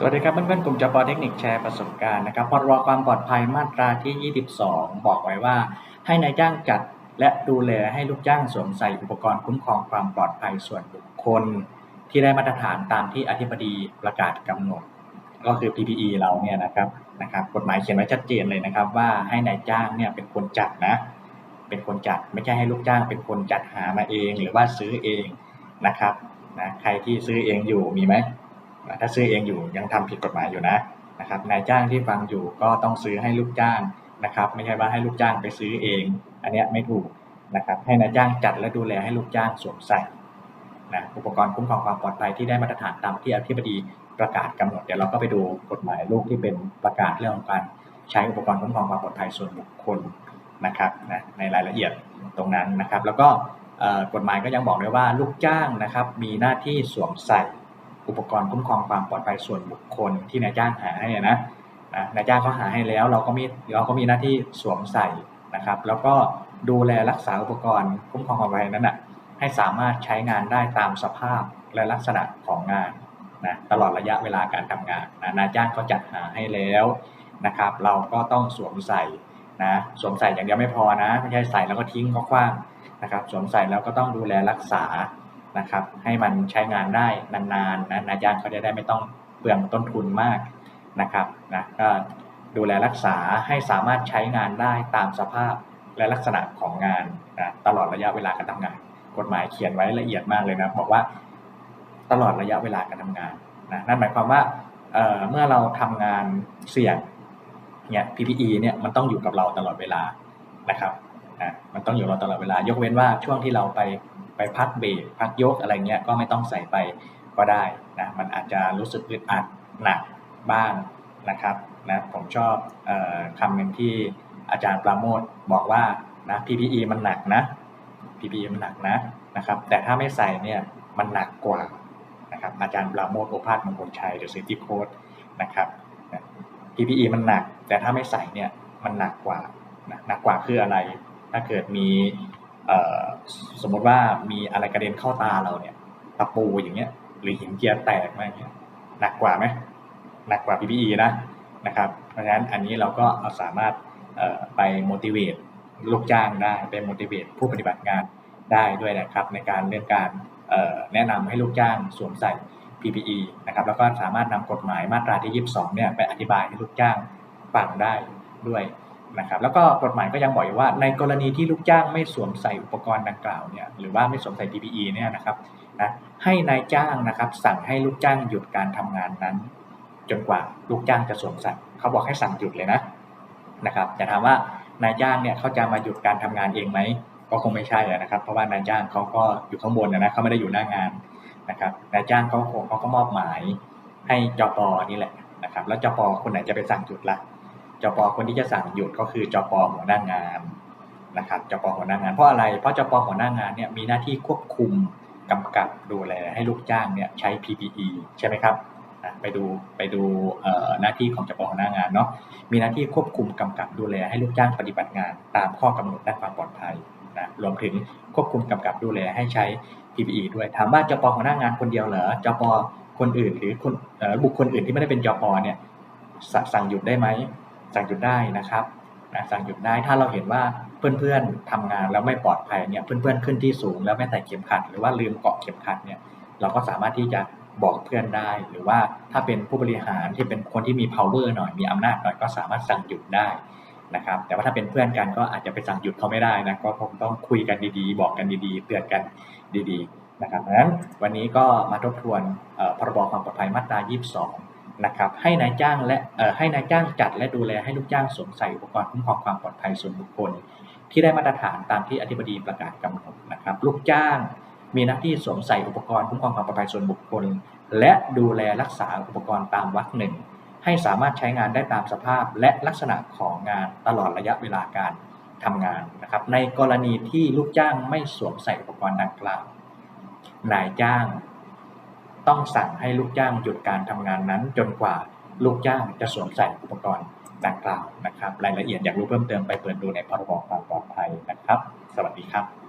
สวัสดีครับเพื่อนๆกลุ่มจปเทคนิคแชร์ประสบการณ์นะครับพรบความปลอดภัยมาตราที่ 22 บอกไว้ว่า ให้นายจ้างจัดและดูแลให้ลูกจ้างสวมใส่อุปกรณ์คุ้มครองความปลอดภัยส่วนบุคคล ที่ได้มาตรฐานตามที่อธิบดีประกาศกำหนด ก็คือ PPE เราเนี่ยนะครับนะครับกฎหมายเขียนไว้ชัดเจนเลยนะครับ ว่าให้นายจ้างเนี่ยเป็นคนจัดนะ เป็นคนจัดไม่ใช่ให้ลูกจ้างเป็นคนจัดหามาเอง หรือว่าซื้อเองนะครับนะใครที่ซื้อเองอยู่มีไหม ถ้าซื้อเองอยู่ยังทำผิดกฎหมายอยู่นะนะครับนายจ้างที่ฟังอยู่ก็ต้องซื้อให้ลูกจ้างนะครับไม่ใช่ว่าให้ลูกจ้างไปซื้อเอง อันนี้ไม่ถูกนะครับให้นายจ้างจัดและดูแลให้ลูกจ้างสวมใส่นะอุปกรณ์คุ้มครองความปลอดภัยที่ได้มาตรฐานตามที่อธิบดีประกาศกำหนดเดี๋ยวเราก็ไปดูกฎหมายลูกที่เป็นประกาศเรื่องของการใช้อุปกรณ์คุ้มครองความปลอดภัยส่วนบุคคลนะครับนะในรายละเอียดตรงนั้นนะครับ แล้วก็กฎหมายก็ยังบอกด้วยว่าลูกจ้างนะครับมีหน้าที่สวมใส่ อุปกรณ์คุ้มครองความปลอดภัยส่วนบุคคลที่นายจ้างหาให้นะนะนายจ้างเขาหาให้แล้ว เราก็มีเราก็มีหน้าที่สวมใส่นะครับ แล้วก็ดูแลรักษาอุปกรณ์คุ้มครองความปลอดภัยนั้นนะให้สามารถใช้งานได้ตามสภาพและลักษณะของงานนะตลอดระยะเวลาการทำงานนะนายจ้างเขาจัดหาให้แล้วนะครับ เราก็ต้องสวมใส่นะสวมใส่อย่างเดียวไม่พอนะไม่ใช่ใส่แล้วก็ทิ้งก็คว้างนะครับ สวมใส่แล้วก็ต้องดูแลรักษา นะครับ ให้มันใช้งานได้นานๆนะนายจ้างเขาจะได้ไม่ต้องเปลืองต้นทุนมากนะครับนะก็ดูแลรักษาให้สามารถใช้งานได้ตามสภาพและลักษณะของงานนะตลอดระยะเวลาการทำงาน กฎหมายเขียนไว้ละเอียดมากเลยนะบอกว่าตลอดระยะเวลาการทำงานนะนั่นหมายความว่าเเมื่อเราทำงานเสี่ยงเนี่ย PPE เนี่ยมันต้องอยู่กับเราตลอดเวลานะครับ นะมันต้องอยู่เราตลอดเวลายกเว้นว่าช่วงที่เราไปไปพักเบรกพักยกอะไรเงี้ยก็ไม่ต้องใส่ไปก็ได้นะมันอาจจะรู้สึกอึดอัดหนักบ้างนะครับนะผมชอบออคำหนึ่งที่อาจารย์ปราโมทบอกว่านะ PPE มันหนักนะ PPE มันหนักนะนะครับแต่ถ้าไม่ใส่เนี่ยมันหนักกว่านะครับอาจารย์ปราโมทโอภาสมงคลชัยหรือซิตี้โค้ดนะครับ PPE มันหนัก แต่ถ้าไม่ใส่เนี่ยมันหนักกว่านะหนักกว่าคืออะไร ถ้าเกิดมีสมมติว่ามีอะไรกระเด็นเข้าตาเราเนี่ยตะปูอย่างเงี้ย หรือหินเจียแตกอะไรเงี้ยหนักกว่าไหมหนักกว่า PPE นะนะครับ เพราะฉะนั้นอันนี้เราก็สามารถไป motivate ลูกจ้างได้ไป motivate ผู้ปฏิบัติงานได้ด้วยนะครับ ในการเรื่องการแนะนำให้ลูกจ้างสวมใส่ PPE นะครับแล้วก็สามารถนำกฎหมายมาตราที่ 22 เนี่ยไปอธิบายให้ลูกจ้างฟังได้ด้วย นะครับแล้วก็กฎหมายก็ยังบอกอยู่ว่าในกรณีที่ลูกจ้างไม่สวมใส่อุปกรณ์ดังกล่าวเนี่ยหรือว่าไม่สวมใส่ PPE เนี่ยนะครับนะให้นายจ้างนะครับสั่งให้ลูกจ้างหยุดการทำงานนั้น จนกว่าลูกจ้างจะสวมใส่เขาบอกให้สั่งหยุดเลยนะนะครับแต่ถามว่านายจ้างเนี่ยเขาจะมาหยุดการทำงานเองไหมก็คงไม่ใช่นะครับ เพราะว่านายจ้างเขาก็อยู่ข้างบนนะเขาไม่ได้อยู่หน้างานนะครับนายจ้างเขาเขาก็มอบหมายให้จปนี่แหละนะครับแล้วจปคนไหนจะไปสั่งหยุดละ่ะ จปคนที่จะสั่งหยุดก็คือจปหัวหน้างานนะครับจปหัวหน้างานเพราะอะไร เพราะจปหัวหน้างานเนี่ยมีหน้าที่ควบคุมกำกับดูแลให้ลูกจ้างเนี่ยใช้ PPE ใช่ไหมครับไปดูไปดูหน้าที่ของจปหัวหน้างานเนาะมีหน้าที่ควบคุมกำกับดูแลให้ลูกจ้างปฏิบัติงาน ตามข้อกำหนดด้านความปลอดภัยนะรวมถึงควบคุมกำกับดูแลให้ใช้ PPE ด้วยถามว่าจปหัวหน้างานคนเดียวเหรอจปคนอื่นหรือคนบุคคลอื่นที่ไม่ได้เป็นจปเนี่ยสั่งหยุดได้ไหม สั่งหยุดได้นะครับนะสั่งหยุดได้ถ้าเราเห็นว่าเพื่อนๆทำงานแล้วไม่ปลอดภัยเนี่ยเพื่อนๆขึ้นที่สูงแล้วไม่ใส่เข็มขัด หรือว่าลืมเกาะเข็มขัดเนี่ยเราก็สามารถที่จะบอกเพื่อนได้ หรือว่าถ้าเป็นผู้บริหารที่เป็นคนที่มี power หน่อยมีอำนาจหน่อยก็สามารถสั่งหยุดได้นะครับ แต่ว่าถ้าเป็นเพื่อนกันก็อาจจะไปสั่งหยุดเขาไม่ได้นะก็คงต้องคุยกันดีๆ บอกกันดีๆ เตือนกันดีๆนะครับดังนั้นวันนี้ก็มาทบทวนพรบความปลอดภัยมาตรา 22 นะครับให้นายจ้างและให้นายจ้างจัดและดูแลให้ลูกจ้างสวมใส่อุปกรณ์คุ้มครองความปลอดภัยส่วนบุคคล ที่ได้มาตรฐานตามที่อธิบดีประกาศกำหนดนะครับ ลูกจ้าง มีหน้าที่สวมใส่อุปกรณ์คุ้มครองความปลอดภัยส่วนบุคคล และดูแลรักษาอุปกรณ์ตามวรรคหนึ่งให้สามารถใช้งานได้ตามสภาพและลักษณะของงานตลอดระยะเวลาการทำงานนะครับ ในกรณีที่ลูกจ้างไม่สวมใส่อุปกรณ์ดังกล่าว นายจ้าง ต้องสั่งให้ลูกจ้างหยุดการทำงานนั้น จนกว่าลูกจ้างจะสวมใส่อุปกรณ์ดังกล่าวนะครับ รายละเอียดอยากรู้เพิ่มเติมไปเปิดดูในพรบความปลอดภัยนะครับ สวัสดีครับ